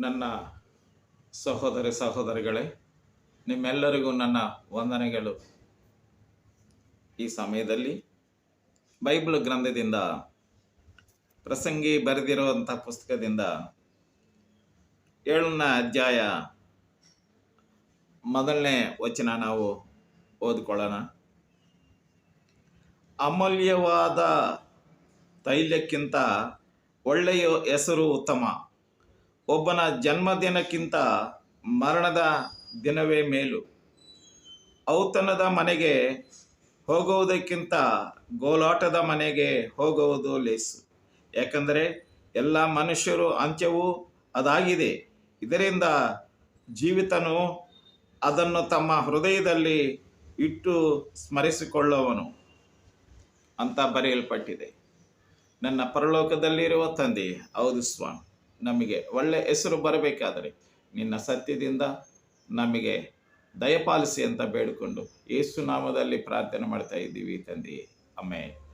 ನನ್ನ ಸಹೋದರಿ ಸಹೋದರಿಗಳೇ, ನಿಮ್ಮೆಲ್ಲರಿಗೂ ನನ್ನ ವಂದನೆಗಳು. ಈ ಸಮಯದಲ್ಲಿ ಬೈಬಲ್ ಗ್ರಂಥದಿಂದ, ಪ್ರಸಂಗಿ ಬರೆದಿರುವಂಥ ಪುಸ್ತಕದಿಂದ ಏಳನೇ ಅಧ್ಯಾಯ ಮೊದಲನೇ ವಚನ ನಾವು ಓದ್ಕೊಳ್ಳೋಣ. ಅಮೂಲ್ಯವಾದ ತೈಲಕ್ಕಿಂತ ಒಳ್ಳೆಯ ಹೆಸರು ಉತ್ತಮ. ಒಬ್ಬನ ಜನ್ಮದಿನಕ್ಕಿಂತ ಮರಣದ ದಿನವೇ ಮೇಲು. ಔತಣದ ಮನೆಗೆ ಹೋಗುವುದಕ್ಕಿಂತ ಗೋಲಾಟದ ಮನೆಗೆ ಹೋಗುವುದು ಲೇಸು. ಯಾಕಂದರೆ ಎಲ್ಲ ಮನುಷ್ಯರು ಅಂತ್ಯವು ಅದಾಗಿದೆ. ಇದರಿಂದ ಜೀವಿತನು ಅದನ್ನು ತಮ್ಮ ಹೃದಯದಲ್ಲಿ ಇಟ್ಟು ಸ್ಮರಿಸಿಕೊಳ್ಳುವನು ಅಂತ ಬರೆಯಲ್ಪಟ್ಟಿದೆ. ನನ್ನ ಪರಲೋಕದಲ್ಲಿರುವ ತಂದೆ, ಹೌದು ಸ್ವಾಮಿ. ನಮಗೆ ಒಳ್ಳೆ ಹೆಸರು ಬರಬೇಕಾದರೆ ನಿನ್ನ ಸತ್ಯದಿಂದ ನಮಗೆ ದಯಪಾಲಿಸಿ ಅಂತ ಬೇಡಿಕೊಂಡು ಯೇಸು ನಾಮದಲ್ಲಿ ಪ್ರಾರ್ಥನೆ ಮಾಡ್ತಾ ಇದ್ದೀವಿ ತಂದೆಯೇ. ಆಮೇಲೆ